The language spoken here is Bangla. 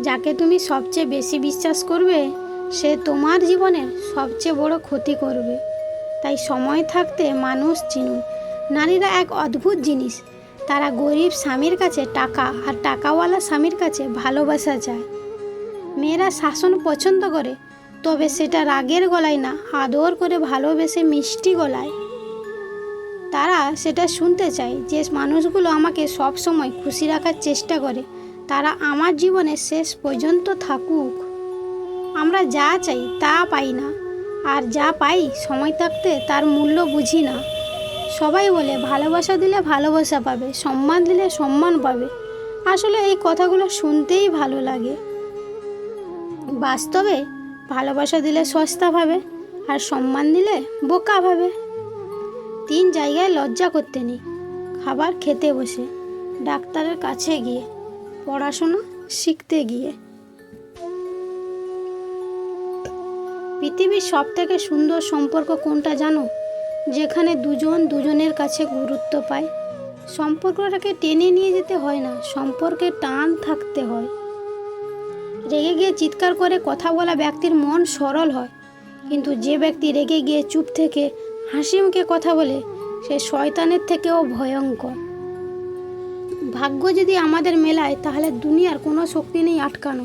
যাকে তুমি সবচেয়ে বেশি বিশ্বাস করবে, সে তোমার জীবনের সবচেয়ে বড় ক্ষতি করবে। তাই সময় থাকতে মানুষ চিনুন। নারীরা এক অদ্ভুত জিনিস। তারা গরিব স্বামীর কাছে টাকা আর টাকাওয়ালা স্বামীর কাছে ভালোবাসা চায়। মেয়েরা শাসন পছন্দ করে, তবে সেটা রাগের গলায় না, আদর করে ভালোবেসে মিষ্টি গলায়। তারা সেটা শুনতে চায় যে মানুষগুলো আমাকে সব সময় খুশি রাখার চেষ্টা করে। তারা আমার জীবনে শেষ পর্যন্ত থাকুক। আমরা যা চাই তা পাই না, আর যা পাই সময় থাকতে তার মূল্য বুঝি না। সবাই বলে, ভালোবাসা দিলে ভালোবাসা পাবে, সম্মান দিলে সম্মান পাবে। আসলে এই কথাগুলো শুনতেই ভালো লাগে। বাস্তবে ভালোবাসা দিলে সস্তা ভাবে, আর সম্মান দিলে বোকা ভাবে। তিন জায়গায় লজ্জা করতে নেই, খাবার খেতে বসে, ডাক্তারের কাছে গিয়ে। পড়াশোনা শিখতে গিয়ে। পৃথিবীর সব থেকে সুন্দর সম্পর্ক কোনটা জানো? যেখানে দুজন দুজনের কাছে গুরুত্ব পায়। সম্পর্কটাকে টেনে নিয়ে যেতে হয় না, সম্পর্কে টান থাকতে হয়। রেগে গিয়ে চিৎকার করে কথা বলা ব্যক্তির মন সরল হয়, কিন্তু যে ব্যক্তি রেগে গিয়ে চুপ থেকে হাসি মুখে কথা বলে, সে শয়তানের থেকেও ভয়ঙ্কর। ভাগ্য যদি আমাদের মেলায় তাহলে দুনিয়ার কোনো শক্তি নেই আটকানো।